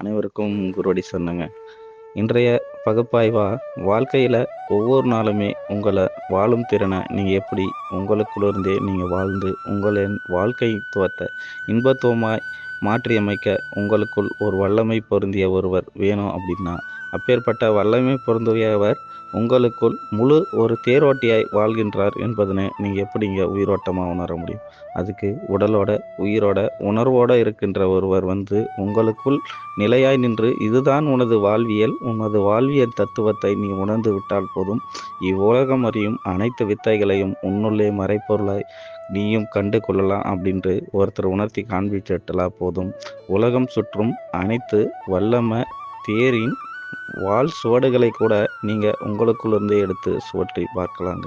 அனைவருக்கும் குருவடி சொன்னங்க. இன்றைய பகுப்பாய்வாக வாழ்க்கையில் ஒவ்வொரு நாளுமே உங்களை வாழும் திறனை நீங்கள் எப்படி உங்களுக்குள்ளிருந்தே நீங்கள் வாழ்ந்து உங்களின் வாழ்க்கைத்துவத்தை இன்பத்துவமாய் மாற்றியமைக்க உங்களுக்குள் ஒரு வல்லமை பொருந்திய ஒருவர் வேணும் அப்படின்னா அப்பேற்பட்ட வல்லமை பொருந்தியவர் உங்களுக்குள் முழு ஒரு தேரோட்டியாய் வாழ்கின்றார் என்பதனை நீங்கள் எப்படிங்க உயிரோட்டமாக உணர முடியும்? அதுக்கு உடலோட உயிரோட உணர்வோட இருக்கின்ற ஒருவர் வந்து உங்களுக்குள் நிலையாய் நின்று இதுதான் உனது வாழ்வியல் உனது வாழ்வியல் தத்துவத்தை நீ உணர்ந்து விட்டால் போதும். இவ்வுலகம் அறியும் அனைத்து வித்தைகளையும் உன்னுள்ளே மறைப்பொருளாய் நீயும் கண்டு கொள்ளலாம் அப்படின்ட்டு ஒருத்தர் உணர்த்தி காண்பிச்சிட்டலா போதும். உலகம் சுற்றும் அனைத்து வல்லம தேரின் வால் சுவடுகளை கூட நீங்கள் உங்களுக்குள்ளிருந்தே எடுத்து சுவற்றி பார்க்கலாங்க.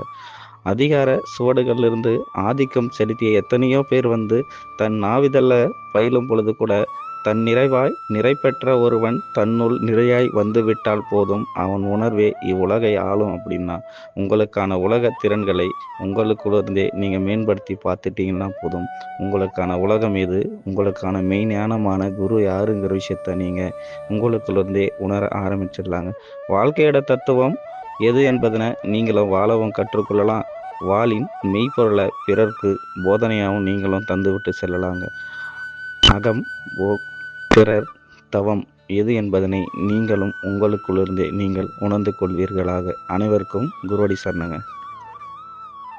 அதிகார சுவடுகளிலிருந்து ஆதிக்கம் செலுத்திய எத்தனையோ பேர் வந்து தன் நாவிதழ பயிலும் பொழுது கூட தன் நிறைவாய் நிறை பெற்ற ஒருவன் தன்னுள் நிறையாய் வந்துவிட்டால் போதும் அவன் உணர்வே இவ்வுலகை ஆளும் அப்படின்னா உங்களுக்கான உலக திறன்களை உங்களுக்குள்ளே நீங்கள் மேம்படுத்தி பார்த்துட்டீங்கன்னா போதும். உங்களுக்கான உலகம் எது? உங்களுக்கான மெய் ஞானமான குரு யாருங்கிற விஷயத்த நீங்கள் உங்களுக்குள்ளே உணர ஆரம்பிச்சிடலாங்க. வாழ்க்கையோட தத்துவம் எது என்பதனை நீங்களும் வாழவும் கற்றுக்கொள்ளலாம். வாளின் மெய்ப்பொருளை பிறர்க்கு போதனையாகவும் நீங்களும் தந்துவிட்டு செல்லலாங்க. அகம் ஓ பிறர் தவம் எது என்பதனை நீங்களும் உங்களுக்குள்ளிருந்தே நீங்கள் உணர்ந்து கொள்வீர்களாக அனைவருக்கும் குருவடி சரணங்க.